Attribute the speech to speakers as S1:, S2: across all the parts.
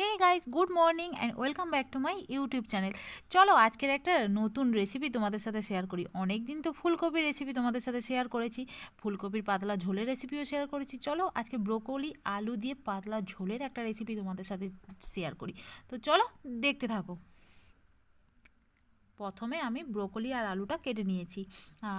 S1: Hey guys good morning and welcome back to my YouTube channel চলো, আজকের একটা নতুন রেসিপি তোমাদের সাথে শেয়ার করি। অনেক দিন তো ফুলকপির রেসিপি তোমাদের সাথে শেয়ার করেছি। ফুলকপির পাতলা ঝোলের রেসিপিও শেয়ার করেছি। চলো, আজকে ব্রোকলি আলু দিয়ে পাতলা ঝোলের একটা রেসিপি তোমাদের সাথে শেয়ার করি। তো চলো, দেখতে থাকো। প্রথমে আমি ব্রোকলি আর আলুটা কেটে নিয়েছি।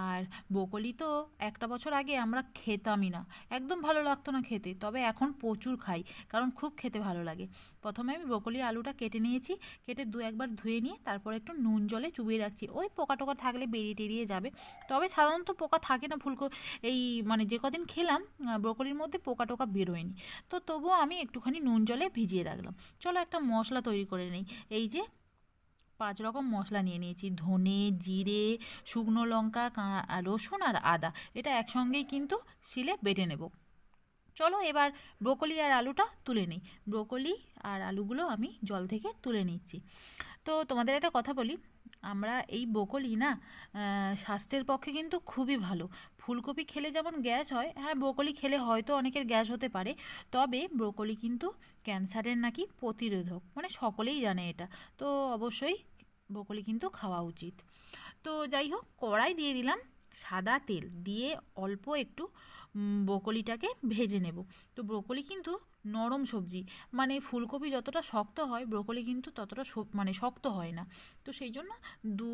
S1: আর ব্রোকলি তো একটা বছর আগে আমরা খেতামই না। একদম ভালো লাগতো না খেতে, তবে এখন প্রচুর খাই, কারণ খুব খেতে ভালো লাগে। প্রথমে আমি ব্রোকলি আলুটা কেটে নিয়েছি, কেটে দু একবার ধুয়ে নিয়ে তারপর একটু নুন জলে চুবিয়ে রাখছি। ওই পোকা টোকা থাকলে বেরিয়ে টেরিয়ে যাবে। তবে সাধারণত পোকা থাকে না ফুলকো এই মানে যে কদিন খেলাম ব্রোকলির মধ্যে পোকা টোকা বেরোয়নি। তো তবুও আমি একটুখানি নুন জলে ভিজিয়ে রাখলাম। চলো একটা মশলা তৈরি করে নিই। এই যে পাঁচ রকম মশলা নিয়ে নিয়েছি। ধনে, জিরে, শুকনো লঙ্কা রসুন আর আদা। এটা একসঙ্গেই কিন্তু শিলে বেটে নেব। চলো এবার ব্রোকলি আর আলুটা তুলে নিই। ব্রোকলি আর আলুগুলো আমি জল থেকে তুলে নিচ্ছি। তো তোমাদের একটা কথা বলি, আমরা এই ব্রোকলি না স্বাস্থ্যের পক্ষে কিন্তু খুবই ভালো। ফুলকপি খেলে যেমন গ্যাস হয় হ্যাঁ ব্রোকলি খেলে হয়তো অনেকের গ্যাস হতে পারে, তবে ব্রোকলি কিন্তু ক্যান্সারের নাকি প্রতিরোধক মানে সকলেই জানে এটা। তো অবশ্যই ব্রোকলি কিন্তু খাওয়া উচিত। তো যাই হোক, কড়াই দিয়ে দিলাম সাদা তেল। দিয়ে অল্প একটু ব্রোকলিটাকে ভেজে নেব। তো ব্রোকলি কিন্তু নরম সবজি। মানে ফুলকপি যতটা শক্ত হয়, ব্রোকলি কিন্তু ততটা মানে শক্ত হয় না। তো সেই জন্য দু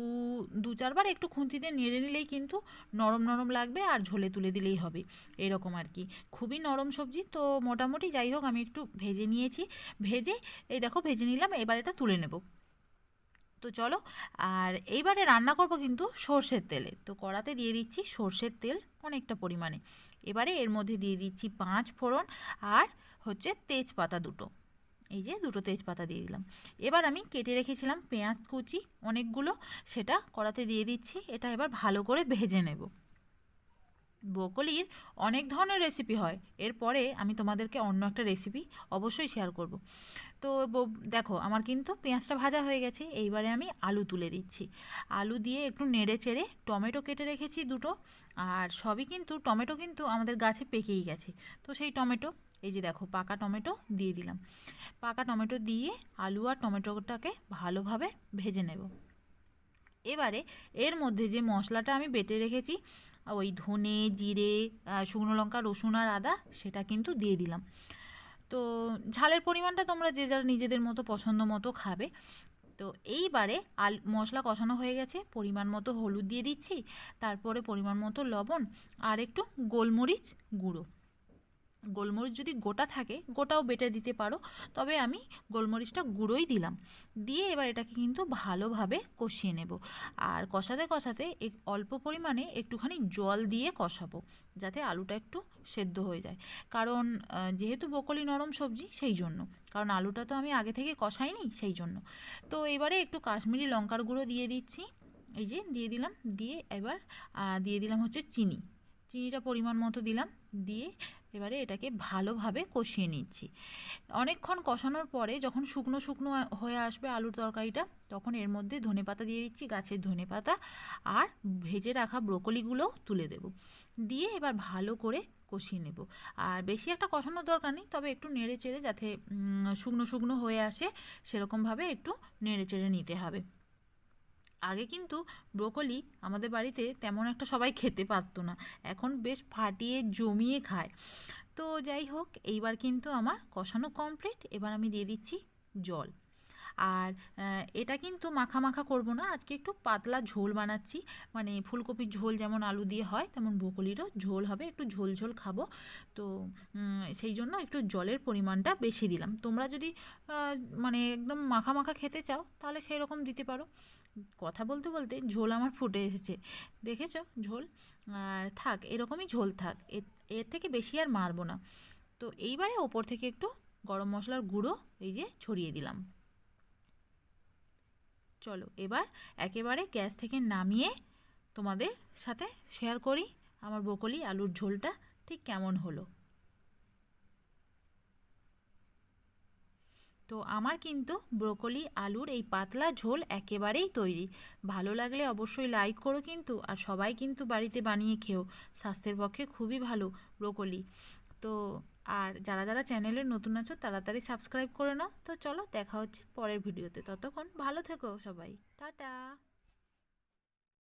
S1: দু চারবার একটু খুন্তিতে নেড়ে নিলেই কিন্তু নরম নরম লাগবে আর ঝোলে তুলে দিলেই হবে। এরকম আর কি। খুবই নরম সবজি। তো মোটামুটি যাই হোক, আমি একটু ভেজে নিয়েছি। ভেজে, এই দেখো, ভেজে নিলাম, এবার এটা তুলে নেব। তো চলো, আর এইবারে রান্না করব কিন্তু সর্ষের তেলে। তো কড়াতে দিয়ে দিচ্ছি সর্ষের তেল অনেকটা পরিমাণে। এবারে এর মধ্যে দিয়ে দিচ্ছি পাঁচ ফোড়ন আর হচ্ছে তেজপাতা দুটো। এই যে দুটো তেজপাতা দিয়ে দিলাম। এবার আমি কেটে রেখেছিলাম পেঁয়াজ কুচি অনেকগুলো, সেটা কড়াতে দিয়ে দিচ্ছি। এটা এবার ভালো করে ভেজে নেব। ব্রোকলির অনেক ধরনের রেসিপি হয়। এরপরে আমি তোমাদেরকে অন্য একটা রেসিপি অবশ্যই শেয়ার করব। তো দেখো, আমার কিন্তু পেঁয়াজটা ভাজা হয়ে গেছে। এইবারে আমি আলু তুলে দিচ্ছি। আলু দিয়ে একটু নেড়ে চেড়ে টমেটো কেটে রেখেছি দুটো। আর সবই কিন্তু, টমেটো কিন্তু আমাদের গাছে পেকেই গেছে। তো সেই টমেটো, এই যে দেখো, পাকা টমেটো দিয়ে দিলাম। পাকা টমেটো দিয়ে আলু আর টমেটোটাকে ভালোভাবে ভেজে নেব। এবারে এর মধ্যে যে মশলাটা আমি বেটে রেখেছি ওই ধনে, জিরে শুকনো লঙ্কা, রসুন আর আদা, সেটা কিন্তু দিয়ে দিলাম। তো ঝালের পরিমাণটা তোমরা যে যার নিজেদের মতো পছন্দ মতো খাবে। তো এইবারে আল, মশলা কষানো হয়ে গেছে, পরিমাণ মতো হলুদ দিয়ে দিচ্ছি, তারপরে পরিমাণ মতো লবণ আর একটু গোলমরিচ গুঁড়ো। গোলমরিচ যদি গোটা থাকে, গোটাও বেটে দিতে পারো। তবে আমি গোলমরিচটা গুঁড়োই দিলাম। দিয়ে এবার এটাকে কিন্তু ভালোভাবে কষিয়ে নেব। আর কষাতে কষাতে অল্প পরিমাণে একটুখানি জল দিয়ে কষাবো, যাতে আলুটা একটু সেদ্ধ হয়ে যায়। কারণ যেহেতু বকলি নরম সবজি, সেই জন্য। কারণ আলুটা তো আমি আগে থেকে কষাইনি, সেই জন্য। তো এবারে একটু কাশ্মীরি লঙ্কার গুঁড়ো দিয়ে দিচ্ছি। এই যে, দিয়ে দিলাম। দিয়ে এবার দিয়ে দিলাম হচ্ছে চিনি। চিনিটা পরিমাণ মতো দিলাম, দিয়ে এবারে এটাকে ভালোভাবে কষিয়ে নিচ্ছি। অনেকক্ষণ কষানোর পরে যখন শুকনো শুকনো হয়ে আসবে আলুর তরকারিটা, তখন এর মধ্যে ধনে পাতা দিয়ে দিচ্ছি, গাছের ধনে পাতা, আর ভেজে রাখা ব্রোকলিগুলোও তুলে দেব। দিয়ে এবার ভালো করে কষিয়ে নেব। আর বেশি একটা কষানোর দরকার নেই, তবে একটু নেড়ে চেড়ে যাতে শুকনো শুকনো হয়ে আসে, সেরকমভাবে একটু নেড়ে চেড়ে নিতে হবে। আগে কিন্তু ব্রোকলি আমাদের বাড়িতে তেমন একটা সবাই খেতে পারতো না। এখন বেশ ফাটিয়ে জমিয়ে খায়। তো যাই হোক, এইবার কিন্তু আমার কষানো কমপ্লিট এবার আমি দিয়ে দিচ্ছি জল। আর এটা কিন্তু মাখা মাখা করব না, আজকে একটু পাতলা ঝোল বানাচ্ছি। মানে ফুলকপির ঝোল যেমন আলু দিয়ে হয়, তেমন ব্রোকলিরও ঝোল হবে, একটু ঝোল ঝোল খাব। তো সেই জন্য একটু জলের পরিমাণটা বেশি দিলাম। তোমরা যদি মানে একদম মাখা মাখা খেতে চাও, তাহলে সেই রকম দিতে পারো। কথা বলতে বলতে ঝোল আমার ফুটে এসেছে। দেখেছ? ঝোল? আর থাক, এরকমই ঝোল থাক এর থেকে বেশি আর মারবো না। তো এইবারে ওপর থেকে একটু গরম মশলার গুঁড়ো, এই যে ছড়িয়ে দিলাম। চলো, এবার একেবারে গ্যাস থেকে নামিয়ে তোমাদের সাথে শেয়ার করি আমার বকলি আলুর ঝোলটা, ঠিক কেমন হলো। তো আমার কিন্তু ব্রোকলি আলুর এই পাতলা ঝোল একেবারেই তৈরি। ভালো লাগলে অবশ্যই লাইক করো কিন্তু, আর সবাই কিন্তু বাড়িতে বানিয়ে খেও, স্বাস্থ্যের পক্ষে খুবই ভালো ব্রোকলি। তো আর যারা যারা চ্যানেলে নতুন আছো, তাড়াতাড়ি সাবস্ক্রাইব করে নাও। তো চলো, দেখা হচ্ছে পরের ভিডিওতে। ততক্ষণ ভালো থেকো সবাই। টাটা।